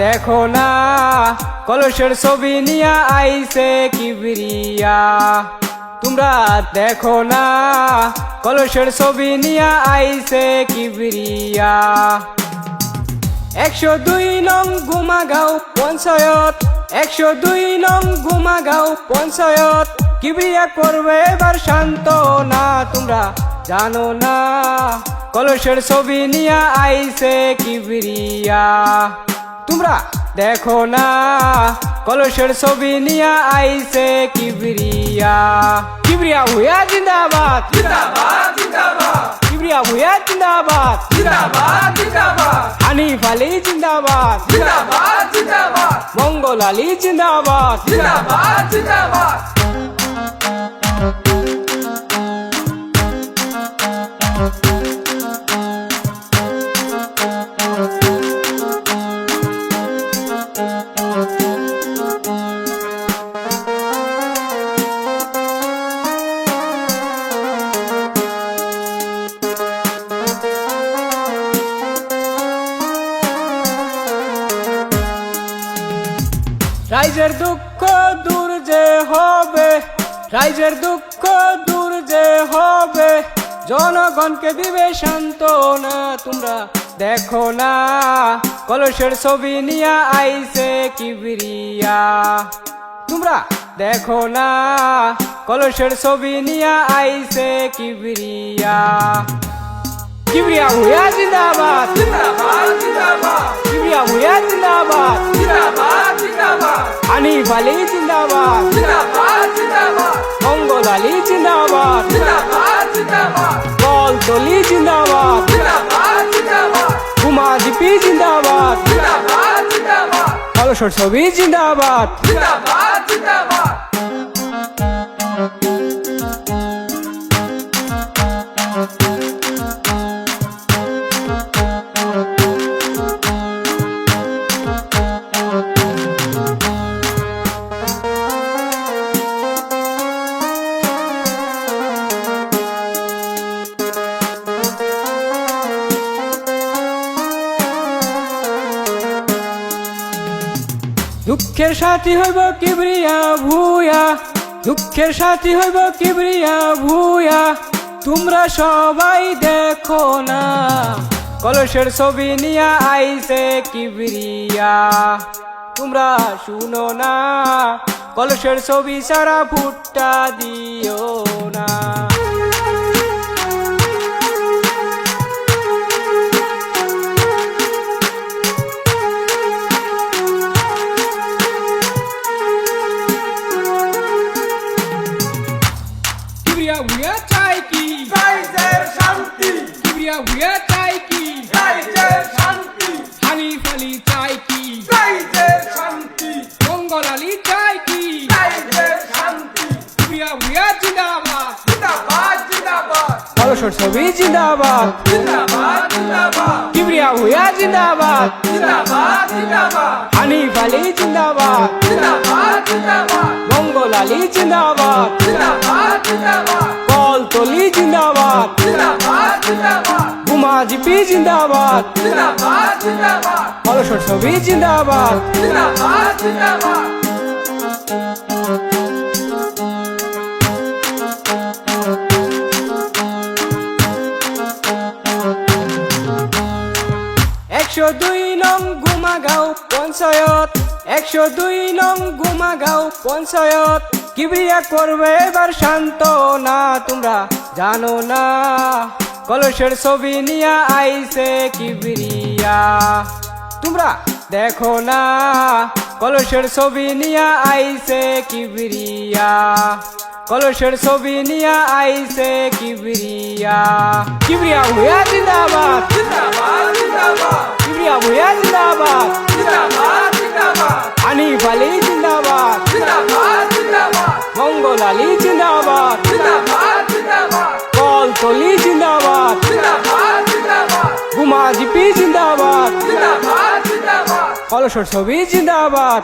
দেখো না, কলসের ছবি নিয়া আইছে কিবরিয়া। তোমরা দেখো না, কলসের ছবি নিয়া আইছে কিবরিয়া। একশো দুই নং গুমাগাঁও পঞ্চায়ত, একশো দুই নং গুমাগাঁও পঞ্চায়ত। কিবরিয়া করবে এবার শান্ত না তোমরা জানো না, কলসের ছবি নিয়া আইছে কিবরিয়া। তোমরা দেখো না কলসের ছবি নিয়া আইছে কিবরিয়া। কিবরিয়া হুয়া জিন্দাবাদ। জিন্দাবাদ জিন্দাবাদ। কিবরিয়া হুয়া জিন্দাবাদ। জিন্দাবাদ জিন্দাবাদ। হানিফ আলী জিন্দাবাদ। জিন্দাবাদ জিন্দাবাদ। মঙ্গল আলী জিন্দাবাদ জিন্দাবাদ। রাইজের দুঃখ দূর যে হবে, রাইজের দুঃখ দূর যে হবে। জনগণকে দিবে সান্ত্বনা, তোমরা দেখো না। কলসের ছবি নিয়া আইছে কিবরিয়া। তোমরা দেখো না। কলসের ছবি নিয়া আইছে কিবরিয়া। কিবরিয়া হুয়া জিন্দাবাদ। জিন্দাবাদ জিন্দাবাদ কিবরিয়া জিন্দাবাদ জিন্দাবাদ। হানিফ আলী জিন্দাবাদ। মঙ্গল আলী জিন্দাবাদ। কলতলি জিন্দাবাদ। জিন্দাবাদ জিন্দাবাদ। কলসর ছবি জিন্দাবাদ। দুঃখের সাথী হইব কিবরিয়া ভুয়া, দুঃখের সাথী হইব কিবরিয়া ভুয়া, তোমরা সবাই দেখো না। কলসের ছবি নিয়া আইছে কিবরিয়া, তোমরা শুনো না। কলসের ছবি সারা ফুটটা দিও। কিবরিয়া উড়িয়া চাই কি রাইজের শান্তি কিবরিয়া উড়িয়া চাই কি রাইজের শান্তি হানি ফালি চাই কি রাইজের শান্তি মঙ্গল আলী চাই কি রাইজের শান্তি কিবরিয়া জিন্দাবাদ কলসর ছবি জিন্দাবাদ। কিবরিয়া ভুয়া জিন্দাবাদ। হানিফ আলী জিন্দাবাদ। মঙ্গল আলী জিন্দাবাদ। কলতলি জিন্দাবাদ। জিপি জিন্দাবাদ। জিন্দাবাদ জিন্দাবাদ কলসর ছবি জিন্দাবাদ জিন্দাবাদ জিন্দাবাদ। একশো দুই নং গুমাগাঁও পঞ্চায়ত, একশো দুই নং গুমাগাঁও পঞ্চায়ত। কিবরিয়া করবে এবার শান্ত না তোমরা জানো না। কলসের ছবি নিয়া আইছে কিবরিয়া তোমরা দেখো না, কলসের ছবি নিয়া আইছে কিবরিয়া কলসের ছবি নিয়া আইছে কিবরিয়া। কিবরিয়া হুয়া জিন্দাবাদ কিবরিয়া হুয়া জিন্দাবাদ হানিফ আলী জিন্দাবাদ মঙ্গল আলী জিন্দাবাদ কলতলি জিন্দাবাদ গুমা জিপি জিন্দাবাদ কলসর ছবি জিন্দাবাদ।